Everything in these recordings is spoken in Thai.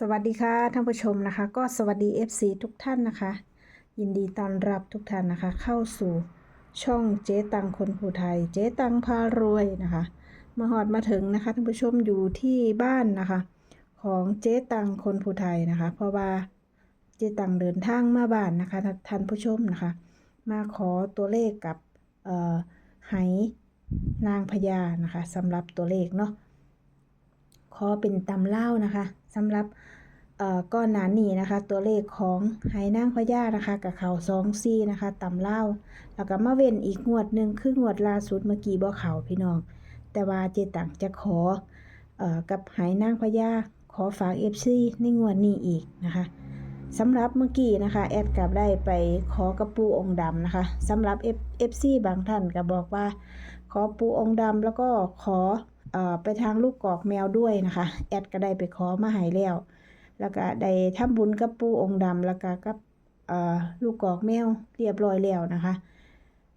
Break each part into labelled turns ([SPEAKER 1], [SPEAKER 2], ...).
[SPEAKER 1] สวัสดีค่ะท่านผู้ชมนะคะ ก็สวัสดี FC ทุกท่านนะคะ ยินดีต้อนรับทุกท่านนะคะ เข้าสู่ช่องเจ๊ตังคนผู้ไทย เจ๊ตังพารวยนะคะมาหอดมาถึงนะคะท่านผู้ชมอยู่ที่บ้านนะคะ ของเจ๊ตังคนผู้ไทยนะคะ เพราะว่าเจ๊ตังเดินทางมาบ้านนะคะท่านผู้ชมนะคะ มาขอตัวเลขกับเอ่อไหนางพญานะคะสำหรับตัวเลขเนาะ ขอเป็นตำเล่านะคะสำหรับก้อนหนานีนะคะ ตัวเลขของไหนางพญานะคะกับเขาสองซี่นะคะตำเล่าแล้วก็มาเว้นอีกงวดหนึ่งคืองวดล่าสุดเมื่อกี้บ่เขาพี่น้อง แต่ว่าเจตังจะขออกับไหนางพญาขอฝาก FC ในงวดนี้อีกนะคะสำหรับเมื่อกี้นะคะ แอดกับได้ไปขอกระปูองค์ดำนะคะสำหรับ F FC บางท่านก็บอกว่า ขอปูองค์ดำแล้วก็ขอ ไปทางลูกกอกแมวด้วยนะคะ แอดก็ได้ไปขอมาให้แล้ว แล้วก็ได้ทำบุญกับปู่องค์ดำแล้วก็กับลูกกอกแมวเรียบร้อยแล้วนะคะ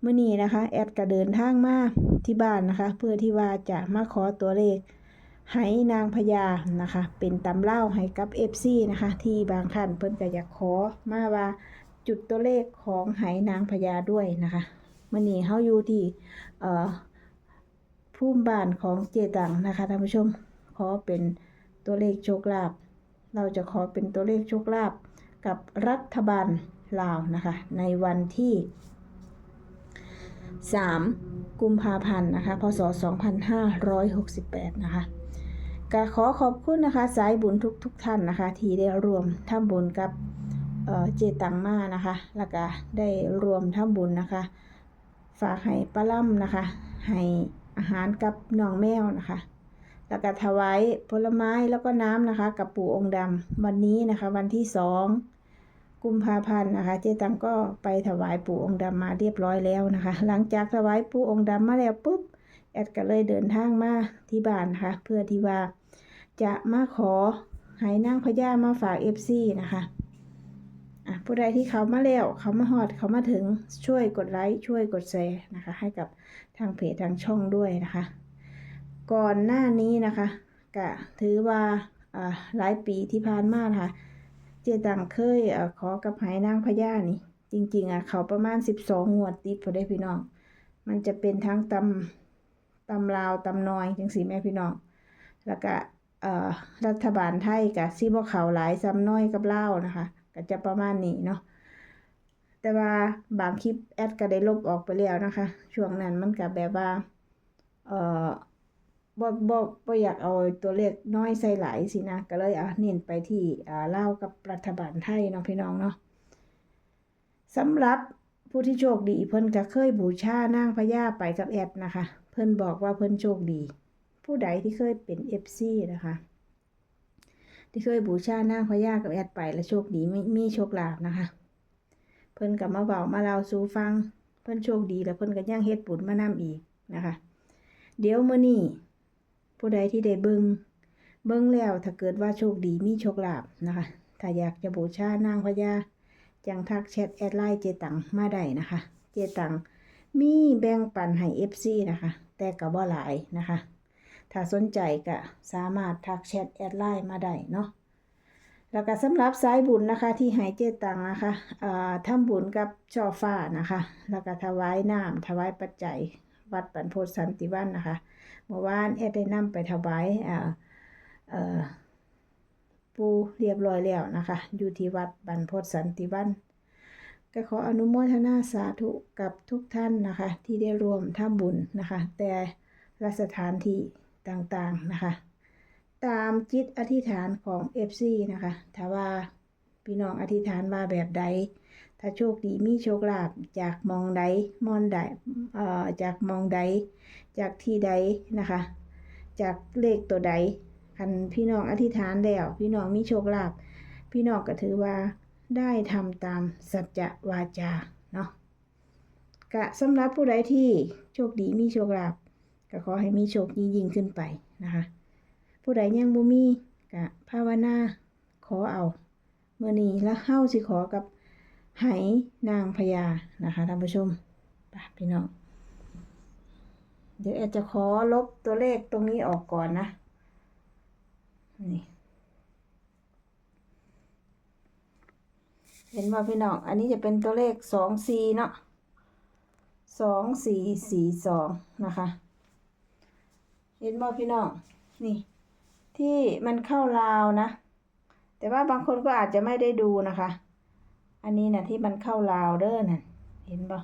[SPEAKER 1] เมื่อนี้นะคะ แอดก็เดินทางมาที่บ้านนะคะ เพื่อที่ว่าจะมาขอตัวเลขให้นางพญานะคะ เป็นตำเล่าให้กับ FC นะคะ ที่บางท่านเพิ่นก็อยากขอมาว่าจุดตัวเลขของไหนางพญาด้วยนะคะเมื่อนี้เฮาอยู่ที่เอ่อ ภูมิบ้านของเจตังนะคะท่านผู้ชม ขอเป็นตัวเลขโชคลาภเราจะขอเป็นตัวเลขโชคลาภกับรัฐบาลลาวนะคะ ในวันที่ 3 กุมภาพันธ์นะคะพศ 2568 นะคะก็ขอขอบคุณนะคะสายบุญทุกทุกท่านนะคะ ที่ได้รวมทำบุญกับเเจตังมานะคะ แล้วก็ได้รวมทำบุญนะคะ ฝากให้ป้าล่ำนะคะให้ อาหารกับน้องแมวนะคะ แล้วก็ถวายผลไม้แล้วก็น้ำนะคะ กับปู่องค์ดำวันนี้นะคะ วันที่สองกุมภาพันธ์นะคะ เจตังก็ไปถวายปู่องค์ดำมาเรียบร้อยแล้วนะคะ หลังจากถวายปู่องค์ดำมาแล้วปุ๊บแอดก็เลยเดินทางมาที่บ้านนะคะเพื่อที่ว่าจะมาขอให้นางพญามาฝากเอฟซีนะคะอะผู้ใดที่เขามาแล้วเขามาฮอดเขามาถึงช่วยกดไลค์ช่วยกดแชร์นะคะ ให้กับ ทางเพจทางช่องด้วยนะคะ ก่อนหน้านี้นะคะก็ถือว่าอ่าหลายปีที่ผ่านมานะคะเจตังเคยอ่อขอกับหายนางพญานี่ จริงๆอะเขาประมาณ 12งวดติดพอได้พี่น้อง มันจะเป็นทั้งตำตำลาวตำนอยจังสีแม่พี่น้อง แล้วก็อ่อรัฐบาลไทยกับซีบ่เขาหลายซ้ำน้อยกับเลานะคะ ก็จะประมาณนี้เนาะ แต่ว่าบางคลิปแอดก็ได้ลบออกไปแล้วนะคะ ช่วงนั้นมันก็แบบว่า เอ่อบ่บ่บ่อยากเอาตัวเลขน้อยใส่หลายสินะ ก็เลยอะเน้นไปที่อ่าลากับรัฐบาลไทยเนาะพี่น้องเนาะสำหรับผู้ที่โชคดีเพิ่นก็เคยบูชานางพญาไปกับแอดนะคะ เพิ่นบอกว่าเพิ่นโชคดี ผู้ใดที่เคยเป็น FC นะคะ ที่เคยบูชานางพญากับแอดไปแล้วโชคดีไม่มีโชคลาภนะคะ เพิ่นกับมาเบามาเล่าสู่ฟัง เพิ่นโชคดีแล้วเพิ่นก็ยังเฮ็ดบุญมานำอีกนะคะ เดี๋ยวมื้อนี้ผู้ใดที่ได้เบิงเบิ่งแล้วถ้าเกิดว่าโชคดีมีโชคลาภนะคะ ถ้าอยากจะบูชานางพญาจังทักแชทแอดไลน์เจตังมาได้นะคะ เจตังมีแบ่งปันให้ FC นะคะ แต่ก็บ่หลายนะคะ ถ้าสนใจก็สามารถทักแชทแอดไลน์มาได้เนาะ แล้วก็สำหรับสายบุญนะคะที่หายเจตังนะคะอ่าทำบุญกับช่อฟ้านะคะ แล้วก็ถวายน้ำถวายปัจจัย วัดปันโพธิสันติวันนะคะเมื่อวานแอดได้นำไปถวายปูเรียบร้อยแล้วนะคะ อยู่ที่วัดบรรพตสันติวันก็ขออนุโมทนาสาธุกับทุกท่านนะคะ ที่ได้ร่วมทำบุญนะคะ แต่ละสถานที่ต่างๆนะคะ ตามจิตอธิษฐานของ FC นะคะ ถ้าว่าพี่น้องอธิษฐานว่าแบบใด ถ้าโชคดีมีโชคลาภจากมองใดมอนใดเอ่อจากมองใด จากที่ใดนะคะ จากเลขตัวใดคันพี่น้องอธิษฐานแล้ว พี่น้องมีโชคลาภพี่น้องก็ถือว่าได้ทำตามสัจจะวาจาเนาะกะสำหรับผู้ใดที่โชคดีมีโชคลาภก็ขอให้มีโชคยิ่งยิ่งขึ้นไปนะคะ ผู้ใดยังบ่มีก็ภาวนาขอเอาเมื่อนี้แล้วเข้าสิขอกับไหนางพญานะคะท่านผู้ชมไปพี่น้องเดี๋ยวแอดจะขอลบตัวเลขตรงนี้ออกก่อนนะนี่เห็นว่าพี่น้อง อันนี้จะเป็นตัวเลขสองสี่เนาะสองสี่สี่สองนะคะ เห็นว่าพี่น้อง นี่ ที่มันเข้าราวนะ แต่ว่าบางคนก็อาจจะไม่ได้ดูนะคะ อันนี้นะที่มันเข้าราวเด้อน่ะเห็นบ่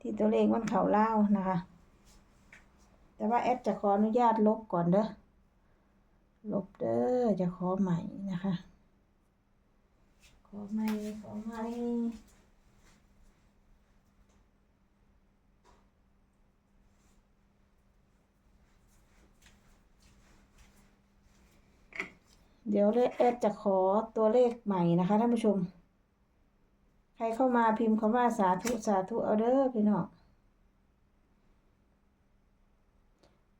[SPEAKER 1] ที่ตัวเลขมันเข่าราวนะคะ แต่ว่าแอดจะขออนุญาตลบก่อนเด้อ ลบเด้อ จะขอใหม่นะคะ ขอใหม่ ขอใหม่ เดี๋ยวแอดจะขอตัวเลขใหม่นะคะท่านผู้ชม ใครเข้ามาพิมพ์คำว่าสาธุสาธุเอาเด้อพี่น้อง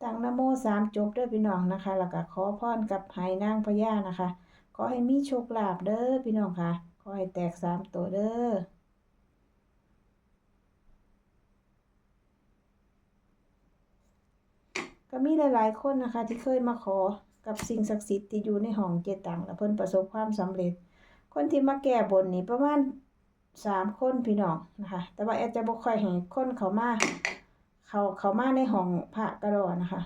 [SPEAKER 1] ตั้งนโมสามจบเด้อพี่น้องนะคะ แล้วก็ขอพรกับไหนางพญานะคะ ขอให้มีโชคลาภเด้อพี่น้องค่ะ ขอให้แตกสามตัวเด้อก็มีหลาย ๆ คนนะคะที่เคยมาขอ กับสิ่งศักดิ์สิทธิ์ที่อยู่ในห้องเจตังแล้วเพิ่นประสบความสำเร็จ คนที่มาแก้บนนี่ประมาณสามคนพี่น้องนะคะ แต่ว่าแอดจะบ่ค่อยเห็นคนเขามาเขาเขามาในห้องพระกระดอนะคะ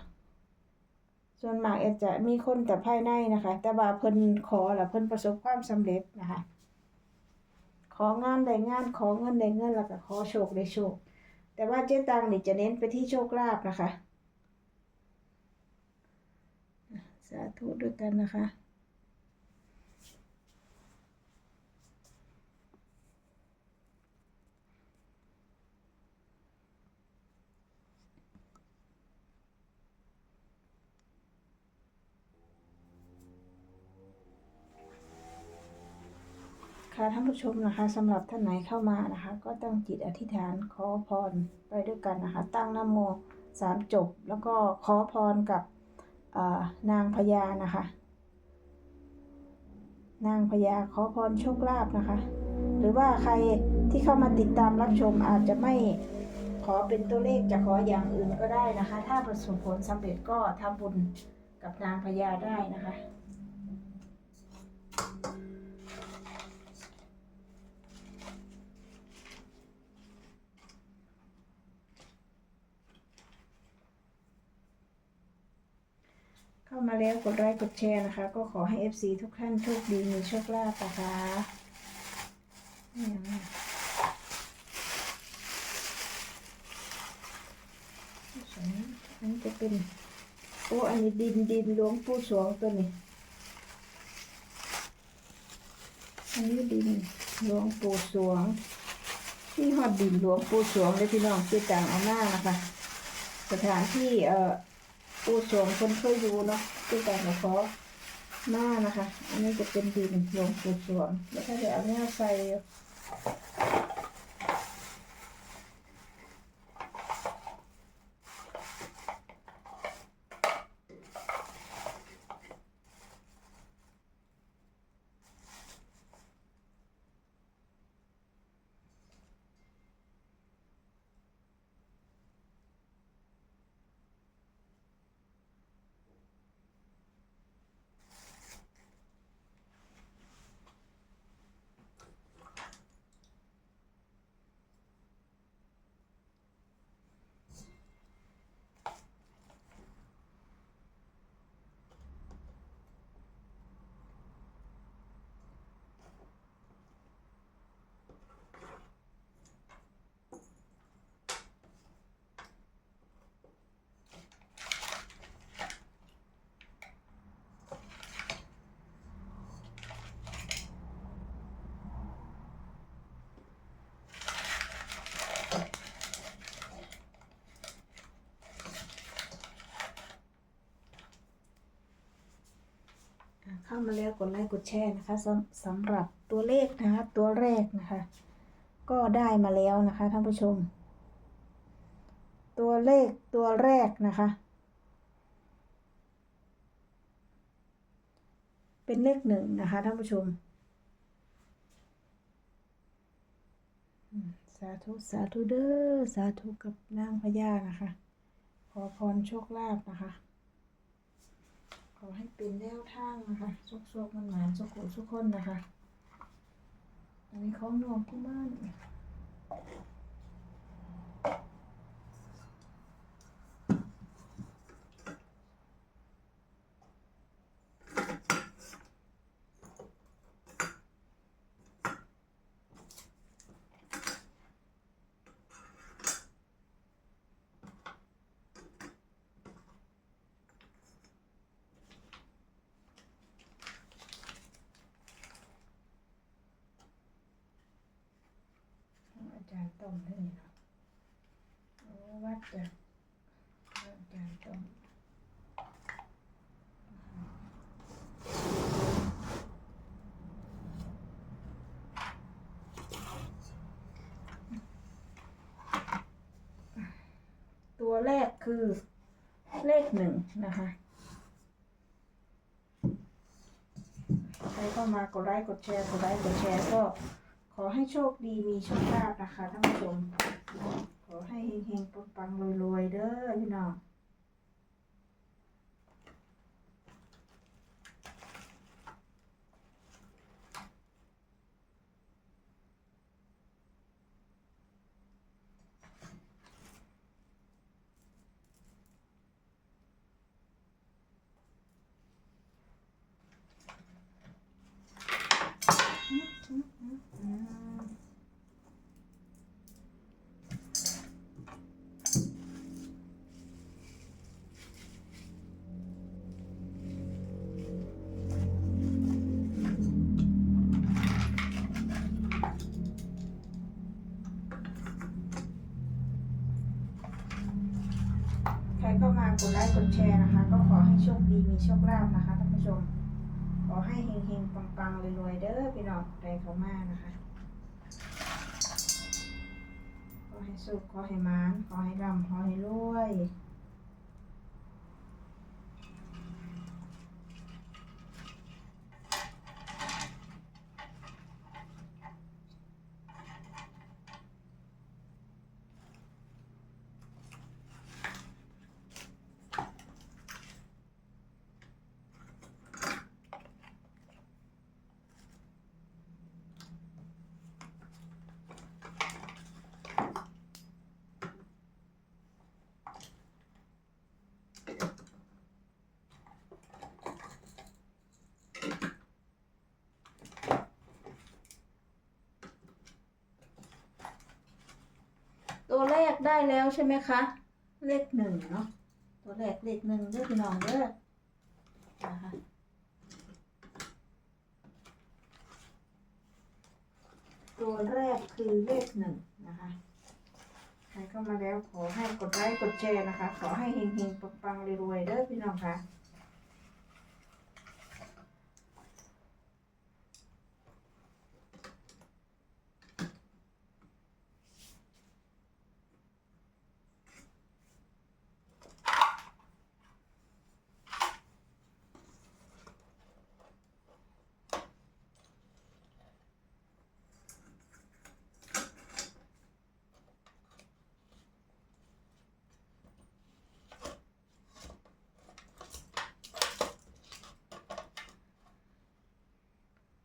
[SPEAKER 1] ส่วนมากแอดจะมีคนแต่ภายในนะคะ แต่ว่าเพิ่นขอแล้วเพิ่นประสบความสำเร็จนะคะ ของานได้งานขอเงินได้เงินแล้วก็ขอโชคได้โชค แต่ว่าเจ๊ตังนี่จะเน้นไปที่โชคลาภนะคะ สาธุด้วยกันนะคะ ค่ะท่านผู้ชมนะคะสำหรับท่านไหนเข้ามานะคะ ก็ตั้งจิตอธิษฐานขอพรไปด้วยกันนะคะ ตั้งนะโมสามจบ แล้วก็ขอพรกับ นางพญานะคะ นางพญาขอพรโชคลาภนะคะ หรือว่าใครที่เข้ามาติดตามรับชมอาจจะไม่ขอเป็นตัวเลขจะขออย่างอื่นก็ได้นะคะ ถ้าประสบผลสำเร็จก็ทำบุญกับนางพญาได้นะคะามาแล้วกดไลค์กดแชร์นะคะ ก็ขอให้ FC ทุกท่านโชคดีมีโชคลาภนะคะเนี่ยอันจะเป็นโอ้อันนี้ดินดินหลวงปู่สวงตัวนี้ อันนี้ดินหลวงปู่สวงที่หอดดินหลวงปู่สวงเลยพี่น้องที่ต่างเอาหน้านะคะ สถานที่เอ่อ ปูสวงคนเคยอยู่เนาะที่แต่ขอหน้านะคะ อันนี้จะเป็นดินหลวงปูสวงแล้วถ้าจะเอาเนี้ยใส่ามาแล้วกดไลค์กดแชร์นะคะสำสำหรับตัวเลขนะคะ ตัวแรกนะคะ ก็ได้มาแล้วนะคะท่านผู้ชม ตัวเลขตัวแรกนะคะ เป็นเลขหนึ่งนะคะท่านผู้ชม สาธุสาธุเด้อสาธุกับนางพญานะคะ ขอพรโชคลาภนะคะ ออให้เป็นแนวทางนะคะโชคๆมันหมานๆสุขุทุกคนนะคะ อันนี้ของนองที่บ้านอาจารย์ ต้มนี่นะวัดจากอาจารย์ต้มตัวแรกคือเลขหนึ่งนะคะใครเข้ามากดไลค์กดแชร์กดไลค์กดแชร์ก็ ขอให้โชคดีมีโชคลาภนะคะท่านผู้ชม ขอให้เฮงๆปังๆรวยๆเด้อพี่น้อง กดไลค์กดแชร์นะคะ ก็ขอให้โชคดีมีโชคลาภนะคะท่านผู้ชม ขอให้เฮงๆปังๆรวยๆเด้อพี่น้องใจเข้ามานะคะ ขอให้สุขขอให้มานขอให้ร่ำขอให้รวย ตัวแรกได้แล้วใช่ไหมคะ เลขหนึ่งเนาะตัวแรกเลขหนึ่งเด้อพี่น้องเด้อนะคะตัวแรกคือเลขหนึ่งนะคะใครเข้ามาแล้วขอให้กดไลค์กดแชร์นะคะ ขอให้เฮงๆปังๆรวยๆเด้อพี่น้องค่ะ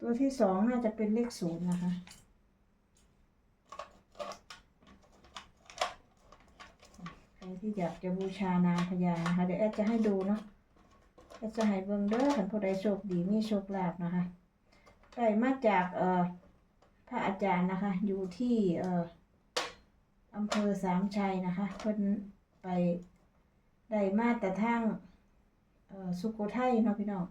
[SPEAKER 1] ตัวที่สองน่าจะเป็นเลขศูนย์นะคะ ใครที่อยากจะบูชานางพญานะคะ เดี๋ยวแอดจะให้ดูเนาะแอดจะให้เบิ่งเด้อขันผู้ใดโชคดีมีโชคลาภนะคะได้มาจากเอ่อพระอาจารย์นะคะ อยู่ที่เอ่ออำเภอสามชัยนะคะ เพิ่นไปได้มาแต่ทางเอ่อสุโขทัยเนาะพี่น้อง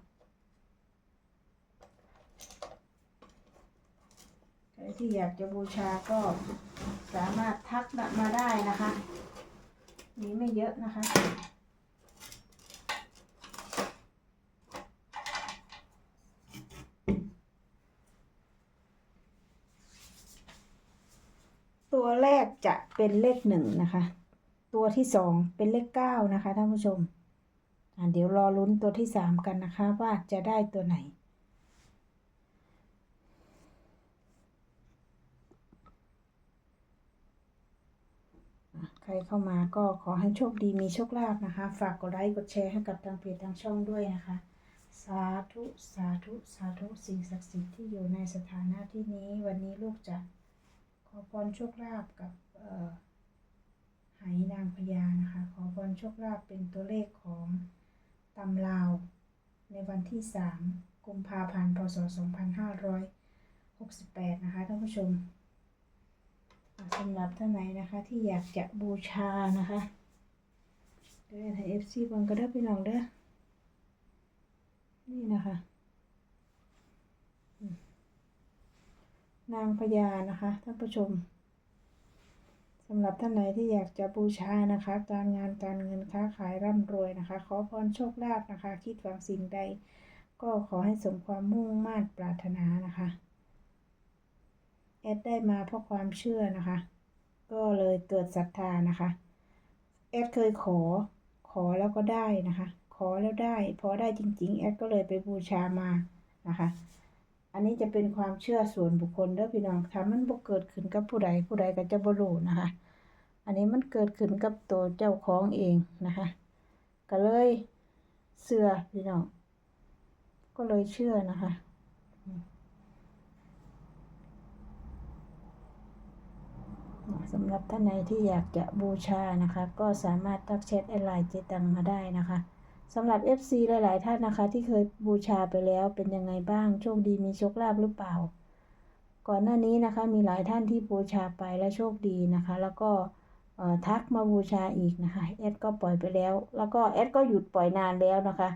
[SPEAKER 1] ใค รที่อยากจะบูชาก็สามารถทักมาได้นะคะมีไม่เยอะนะคะตัวแรกจะเป็นเลขหนึ่งนะคะ ตัวที่สองเป็นเลขเก้านะคะท่านผู้ชมอะเดี๋ยวรอลุ้นตัวที่สามกันนะคะว่าจะได้ตัวไหน ใคร เข้ามาก็ขอให้โชคดีมีโชคลาภนะคะ ฝากกดไลค์กดแชร์ให้กับทางเพจทางช่องด้วยนะคะ สาธุสาธุสาธุสิ่งศักดิ์สิทธิ์ที่อยู่ในสถานะที่นี้ วันนี้ลูกจะขอพรโชคลาภกับเอ่อไหนางพญานะคะ ขอพรโชคลาภเป็นตัวเลขของตำลาว ในวันที่ 3 กุมภาพันธ์พศ2568 นะคะท่านผู้ชม สำหรับท่านไหนนะคะที่อยากจะบูชานะคะเดี๋ยวให้เอฟซีบังก็ได้พี่น้องเด้อนี่นะคะ นางพญานะคะท่านผู้ชมสำหรับท่านไหนที่อยากจะบูชานะคะ การงานการเงินค้าขายร่ำรวยนะคะ ขอพรโชคลาภนะคะ คิดหวังสิ่งใด ก็ขอให้สมความมุ่งมา่ปรารถนานะคะ แอดได้มาเพราะความเชื่อนะคะ ก็เลยเกิดศรัทธานะคะ แอดเคยขอ ขอแล้วก็ได้นะคะ ขอแล้วได้ พอได้จริง ๆ แอดก็เลยไปบูชามานะคะ อันนี้จะเป็นความเชื่อส่วนบุคคลเด้อพี่น้องถ้ามันบ่เกิดขึ้นกับผู้ใดผู้ใดก็จะบ่รู้นะคะ อันนี้มันเกิดขึ้นกับตัวเจ้าของเองนะคะ ก็เลยเชื่อพี่น้อง ก็เลยเชื่อนะคะอืม สำหรับท่านไหนที่อยากจะบูชานะคะ ก็สามารถทักแชทแอดไลน์เจตังมาได้นะคะสำหรับ FC หลาย ๆ ท่านนะคะ ที่เคยบูชาไปแล้วเป็นยังไงบ้างโชคดีมีโชคลาภหรือเปล่า ก่อนหน้านี้นะคะมีหลายท่านที่บูชาไปและโชคดีนะคะ แล้วก็ทักมาบูชาอีกนะคะแอดก็ปล่อยไปแล้ว แล้วก็แอดก็หยุดปล่อยนานแล้วนะคะ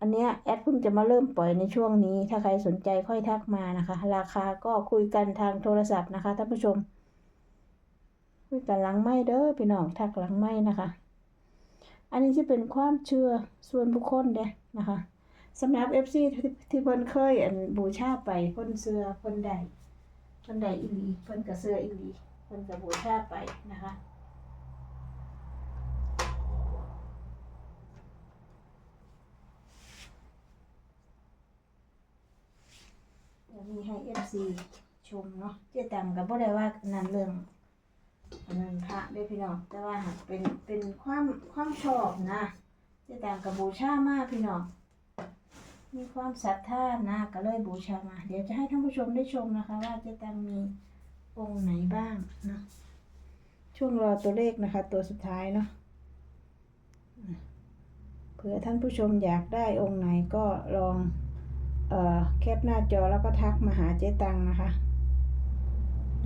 [SPEAKER 1] อันเนี้ยแอดเพิ่งจะมาเริ่มปล่อยในช่วงนี้ ถ้าใครสนใจค่อยทักมานะคะ ราคาก็คุยกันทางโทรศัพท์นะคะท่านผู้ชม คุยกันหลังไม่เด้อพี่น้องทักหลังไม่นะคะ อันนี้จะเป็นความเชื่อส่วนบุคคลเด้นะคะสำหรับ FC ที่ที่เพิ่นเคยอันบูชาไปเพิ่นเสื้อเพิ่นใดเพิ่นใดอีหลีเพิ่นก็เสื้ออีหลีเพิ่นก็บูชาไปนะคะมีให้ FC ชมเนาะเจ๊ตังก็บ่ได้ว่านั่นเรื่อง อันนั้นพระเด้พี่น้องแต่ว่าหากเป็นเป็นความความชอบนะเจ๊ตังก็บูชามากพี่น้องมีความศรัทธานะก็เลยบูชามา เดี๋ยวจะให้ท่านผู้ชมได้ชมนะคะ ว่าเจ๊ตังมีองค์ไหนบ้างนะช่วงรอตัวเลขนะคะ ตัวสุดท้ายเนาะอะเผื่อท่านผู้ชมอยากได้องค์ไหนก็ลองเอ่อแคปหน้าจอแล้วก็ทักมาหาเจ๊ตังนะคะ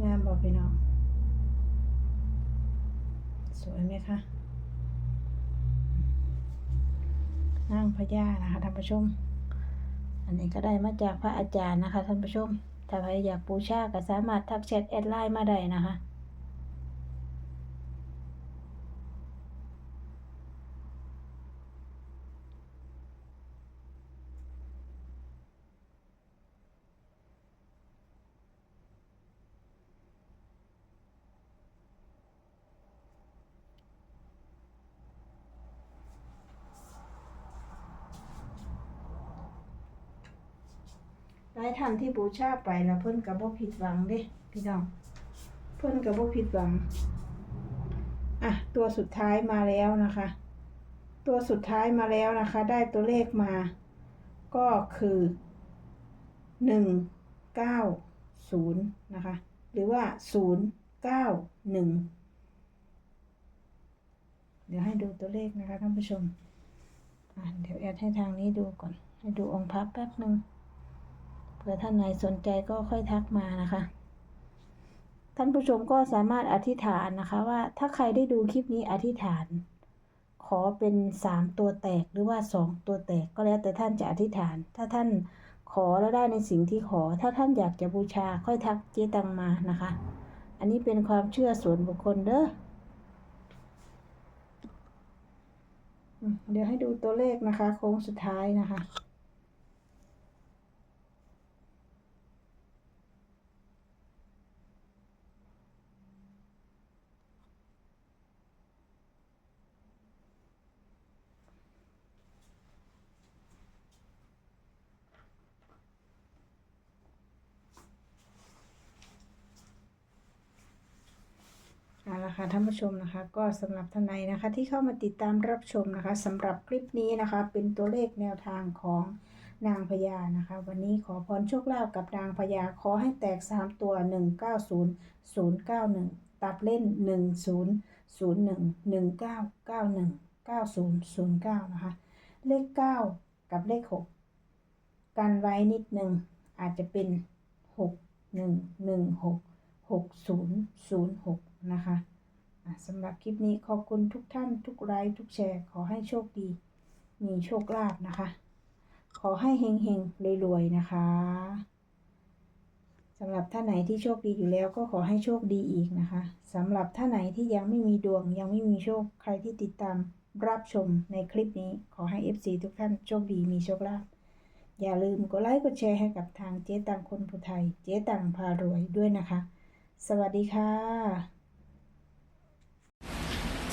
[SPEAKER 1] งามบอกพี่น้อง สวยไหมคะนั่งพญานะคะท่านผู้ชม อันนี้ก็ได้มาจากพระอาจารย์นะคะท่านผู้ชม ถ้าใครอยากบูชาก็สามารถทักแชทแอดไลน์มาได้นะคะ หลายท่านที่บูชาไปแล้วเพิ่นก็บ่ผิดหวังเด้พี่น้อง เพิ่นก็บ่ผิดหวัง อะ ตัวสุดท้ายมาแล้วนะคะ ตัวสุดท้ายมาแล้วนะคะ ได้ตัวเลขมา ก็คือหนึ่งเก้าศูนย์นะคะ หรือว่าศูนย์เก้าหนึ่งเดี๋ยวให้ดูตัวเลขนะคะท่านผู้ชมอะเดี๋ยวแอดให้ทางนี้ดูก่อน ให้ดูองค์พระแป๊บหนึ่ง ผื่อท่านไหนสนใจก็ค่อยทักมานะคะ ท่านผู้ชมก็สามารถอธิษฐานนะคะว่าถ้าใครได้ดูคลิปนี้อธิษฐาน ขอเป็นสามตัวแตกหรือว่าสองตัวแตกก็แล้วแต่ท่านจะอธิษฐาน ถ้าท่านขอแล้วได้ในสิ่งที่ขอ ถ้าท่านอยากจะบูชาค่อยทักเจตังมานะคะ อันนี้เป็นความเชื่อส่วนบุคคลเด้อเดี๋ยวให้ดูตัวเลขนะคะ โค้งสุดท้ายนะคะ เอาละค่ะท่านผู้ชมนะคะ ก็สำหรับท่านใดนะคะ ที่เข้ามาติดตามรับชมนะคะสำหรับคลิปนี้นะคะ เป็นตัวเลขแนวทางของนางพญานะคะ วันนี้ขอพรโชคลาภกับนางพญาขอให้แตก 3 ตัว 190 091 ตัดเล่น 10 01 1991 9009 นะคะ เลข 9 กับเลข 6 กันไว้นิดหนึ่งอาจจะเป็น 6 1 1 6 6 0 0 6 นะคะอะ สำหรับคลิปนี้ขอบคุณทุกท่านทุกไลค์ทุกแชร์ ขอให้โชคดี มีโชคลาภนะคะ ขอให้เฮงเฮงๆรวยๆนะคะสำหรับท่านไหนที่โชคดีอยู่แล้วก็ขอให้โชคดีอีกนะคะสำหรับท่านไหนที่ยังไม่มีดวงยังไม่มีโชคใครที่ติดตามรับชมในคลิปนี้ขอให้ FC ทุกท่านโชคดีมีโชคลาภอย่าลืมกดไลค์กดแชร์ให้กับทางเจ๊ตังคนผู้ไทย เจ๊ตังพารวยด้วยนะคะ สวัสดีค่ะ